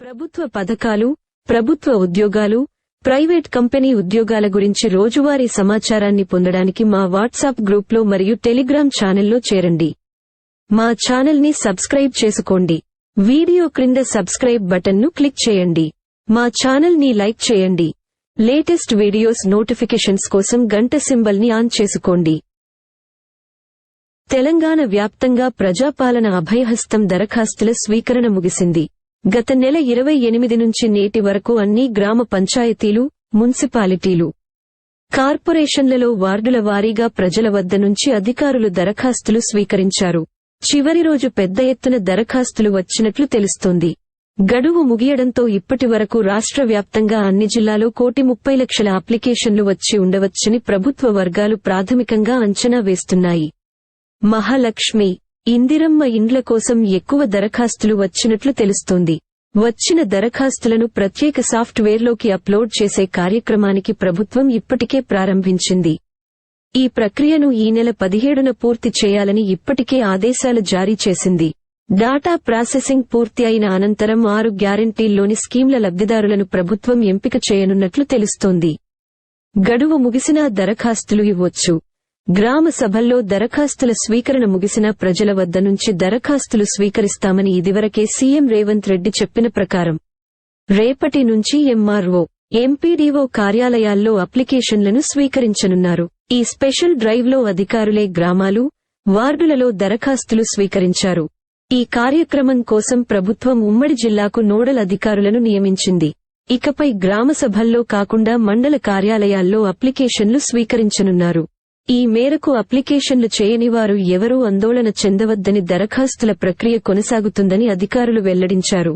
ప్రభుత్వ పథకాలు ప్రభుత్వ ఉద్యోగాలు ప్రైవేట్ కంపెనీ ఉద్యోగాల గురించి రోజువారీ సమాచారాన్ని పొందడానికి మా వాట్సాప్ గ్రూప్లో మరియు టెలిగ్రామ్ ఛానల్లో చేరండి. మా ఛానల్ని సబ్స్క్రైబ్ చేసుకోండి. వీడియో క్రింద సబ్స్క్రైబ్ బటన్ను క్లిక్ చేయండి. మా ఛానల్ని లైక్ చేయండి. లేటెస్ట్ వీడియోస్ నోటిఫికేషన్స్ కోసం గంట సింబల్ని ఆన్ చేసుకోండి. తెలంగాణ వ్యాప్తంగా ప్రజాపాలన అభయహస్తం దరఖాస్తుల స్వీకరణ ముగిసింది. గత నెల ఇరవై ఎనిమిది నుంచి నేటి వరకు అన్ని గ్రామ పంచాయతీలు మున్సిపాలిటీలు కార్పొరేషన్లలో వార్డుల వారీగా ప్రజల వద్ద నుంచి అధికారులు దరఖాస్తులు స్వీకరించారు. చివరి రోజు పెద్ద ఎత్తున దరఖాస్తులు వచ్చినట్లు తెలుస్తోంది. గడువు ముగియడంతో ఇప్పటి వరకు రాష్ట్ర వ్యాప్తంగా అన్ని జిల్లాలో కోటి ముప్పై లక్షల అప్లికేషన్లు వచ్చి ఉండవచ్చని ప్రభుత్వ వర్గాలు ప్రాథమికంగా అంచనా వేస్తున్నాయి. మహాలక్ష్మి ఇందిరమ్మ ఇండ్ల కోసం ఎక్కువ దరఖాస్తులు వచ్చినట్లు తెలుస్తోంది. వచ్చిన దరఖాస్తులను ప్రత్యేక సాఫ్ట్వేర్లోకి అప్లోడ్ చేసే కార్యక్రమానికి ప్రభుత్వం ఇప్పటికే ప్రారంభించింది. ఈ ప్రక్రియను ఈ నెల పదిహేడున పూర్తి చేయాలని ఇప్పటికే ఆదేశాలు జారీ చేసింది. డాటా ప్రాసెసింగ్ పూర్తి అయిన అనంతరం ఆరు గ్యారంటీల్లోని స్కీంల లబ్ధిదారులను ప్రభుత్వం ఎంపిక చేయనున్నట్లు తెలుస్తోంది. గడువు ముగిసినా దరఖాస్తులు ఇవ్వొచ్చు. గ్రామ సభల్లో దరఖాస్తుల స్వీకరణ ముగిసిన ప్రజల వద్ద నుంచి దరఖాస్తులు స్వీకరిస్తామని ఇదివరకే సీఎం రేవంత్ రెడ్డి చెప్పిన ప్రకారం రేపటి నుంచి ఎంఆర్ఓ ఎంపీడీఓ కార్యాలయాల్లో అప్లికేషన్లను స్వీకరించనున్నారు. ఈ స్పెషల్ డ్రైవ్లో అధికారులే గ్రామాలు వార్డులలో దరఖాస్తులు స్వీకరించారు. ఈ కార్యక్రమం కోసం ప్రభుత్వం ఉమ్మడి జిల్లాకు నోడల్ అధికారులను నియమించింది. ఇకపై గ్రామ సభల్లో కాకుండా మండల కార్యాలయాల్లో అప్లికేషన్లు స్వీకరించనున్నారు. ఈ మేరకు అప్లికేషన్లు చేయని వారు ఎవరూ ఆందోళన చెందవద్దని దరఖాస్తుల ప్రక్రియ కొనసాగుతుందని అధికారులు వెల్లడించారు.